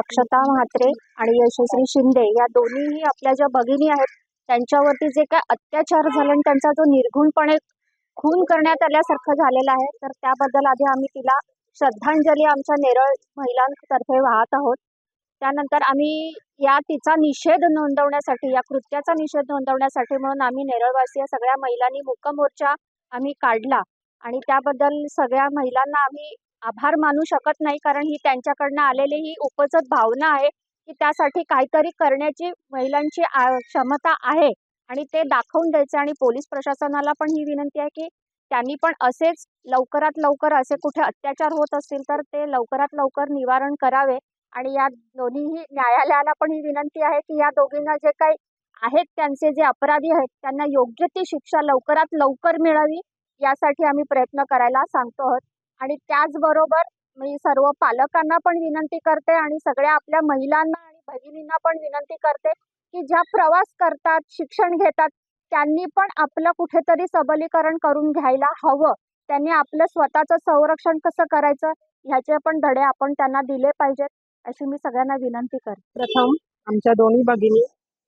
अक्षता म्हात्रे आणि यशस्वी शिंदे या दोन्हीही आपल्या ज्या भगिनी आहेत त्यांच्यावरती जे काय अत्याचार झाले आणि त्यांचा जो निर्घुणपणे खून करण्यात आल्यासारखं झालेलं आहे तर त्याबद्दल आधी आम्ही तिला श्रद्धांजली आमच्या नेरळ महिलांतर्फे वाहत आहोत. त्यानंतर आम्ही या तिचा निषेध नोंदवण्यासाठी या कृत्याचा निषेध नोंदवण्यासाठी म्हणून आम्ही नेरळवासी या सगळ्या महिलांनी मुक्कमोर्चा आम्ही काढला. आणि त्याबद्दल सगळ्या महिलांना आम्ही आभार मानू शकत नाही कारण ही त्यांच्याकडनं आलेली ही उपजत भावना आहे की त्यासाठी काहीतरी करण्याची महिलांची क्षमता आहे. आणि ते दाखवून द्यायचे आणि पोलीस प्रशासनाला पण ही विनंती आहे की त्यांनी पण असेच लवकरात लवकर असे कुठे अत्याचार होत असतील तर ते लवकरात लवकर निवारण करावे. आणि या दोन्हीही न्यायालयाला पण ही विनंती आहे की या दोघींना जे काही आहेत त्यांचे जे अपराधी आहेत त्यांना योग्य ती शिक्षा लवकरात लवकर मिळावी यासाठी आम्ही प्रयत्न करायला सांगतो आहोत. आणि त्याचबरोबर मी सर्व पालकांना पण विनंती करते आणि सगळ्या आपल्या महिलांना आणि भगिनींना पण विनंती करते की ज्या प्रवास करतात शिक्षण घेतात त्यांनी पण आपलं कुठेतरी सबलीकरण करून घ्यायला हवं. त्यांनी आपलं स्वतःचं संरक्षण कसं करायचं ह्याचे पण धडे आपण त्यांना दिले पाहिजेत अशी मी सगळ्यांना विनंती करते. प्रथम आमच्या दोन्ही भगिनी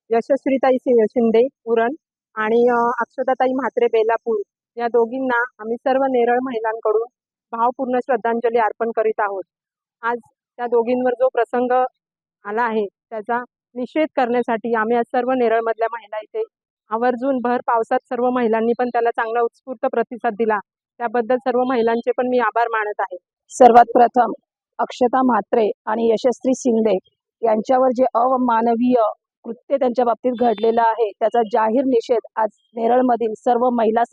यशस्वीताई शिंदे उरण आणि अक्षताताई म्हात्रे बेलापूर या दोघींना आम्ही सर्व नेरळ महिलांकडून भावपूर्ण श्रद्धांजली अर्पण करीत आहोत. आज त्या दोघींवर जो प्रसंग आला आहे त्याचा निषेध करण्यासाठी आम्ही आज सर्व नेरळमधल्या महिला इथे आवर्जून भर पावसात सर्व महिलांनी पण त्याला चांगला उत्स्फूर्त प्रतिसाद दिला. त्याबद्दल सर्व महिलांचे पण मी आभार मानत आहे. सर्वात प्रथम अक्षता म्हात्रे आणि यशस्वी शिंदे यांच्यावर जे अमानवीय कृत्य त्यांच्या बाबतीत घडलेलं आहे त्याचा जाहीर निषेध आज नेरळमधील सर्व महिला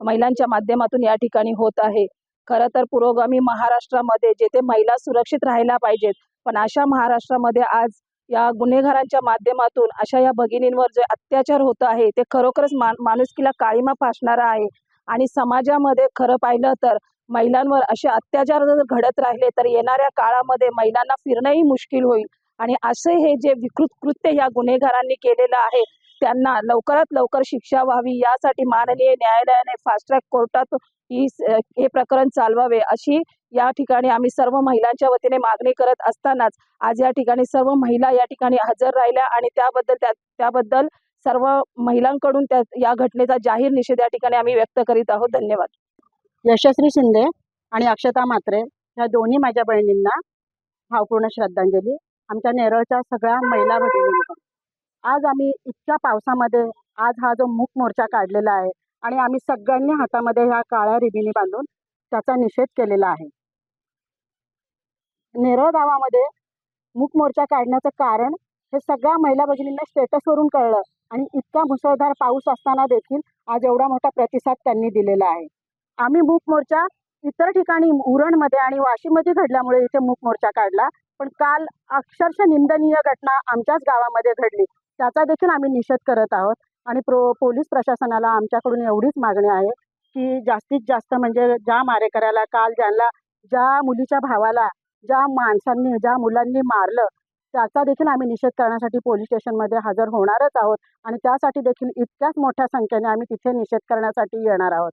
महिलांच्या माध्यमातून या ठिकाणी होत आहे. खरं तर पुरोगामी महाराष्ट्रामध्ये जेथे महिला सुरक्षित राहायला पाहिजेत पण अशा महाराष्ट्रामध्ये आज या गुन्हेगारांच्या माध्यमातून अशा या भगिनींवर जे अत्याचार होत आहे ते खरोखरच मान माणुसकीला काळीमा फासणारा आहे. आणि समाजामध्ये खरं पाहिलं तर महिलांवर असे अत्याचार जर घडत राहिले तर येणाऱ्या काळामध्ये महिलांना फिरणंही मुश्किल होईल. आणि असे हे जे विकृत कृत्य या गुन्हेगारांनी केलेलं आहे त्यांना लवकरात लवकर शिक्षा व्हावी यासाठी माननीय न्यायालयाने फास्ट ट्रॅक कोर्टात ही हे प्रकरण चालवावे अशी या ठिकाणी आम्ही सर्व महिलांच्या वतीने मागणी करत असतानाच आज या ठिकाणी सर्व महिला या ठिकाणी हजर राहिल्या आणि त्याबद्दल त्या त्याबद्दल सर्व महिलांकडून त्या या घटनेचा जाहीर निषेध या ठिकाणी आम्ही व्यक्त करीत आहोत. धन्यवाद. यशस्वी शिंदे आणि अक्षता मात्रे या दोन्ही माझ्या बहिणींना भावपूर्ण श्रद्धांजली. आमच्या नेरळच्या सगळ्या महिला आज आम्ही इतक्या पावसामध्ये आज हा जो मूक मोर्चा काढलेला आहे आणि आम्ही सगळ्यांनी हातामध्ये ह्या काळ्या रिबिनी बांधून त्याचा निषेध केलेला आहे. नेरळ गावामध्ये मूक मोर्चा काढण्याचं कारण हे सगळ्या महिला भगिनींना स्टेटसवरून कळलं आणि इतका मुसळधार पाऊस असताना देखील आज एवढा मोठा प्रतिसाद त्यांनी दिलेला आहे. आम्ही मूक मोर्चा इतर ठिकाणी उरणमध्ये आणि वाशीमध्ये घडल्यामुळे इथे मूक मोर्चा काढला पण काल अक्षरशः निंदनीय घटना आमच्याच गावामध्ये घडली. त्याचा देखील आम्ही निषेध करत आहोत. आणि प्रो पोलीस प्रशासनाला आमच्याकडून एवढीच मागणी आहे की जास्तीत जास्त म्हणजे ज्या मारेकऱ्याला काल ज्यांना ज्या मुलीच्या भावाला ज्या माणसांनी ज्या मुलांनी मारलं त्याचा देखील आम्ही निषेध करण्यासाठी पोलीस स्टेशनमध्ये हजर होणारच आहोत. आणि त्यासाठी देखील इतक्याच मोठ्या संख्येने आम्ही तिथे निषेध करण्यासाठी येणार आहोत.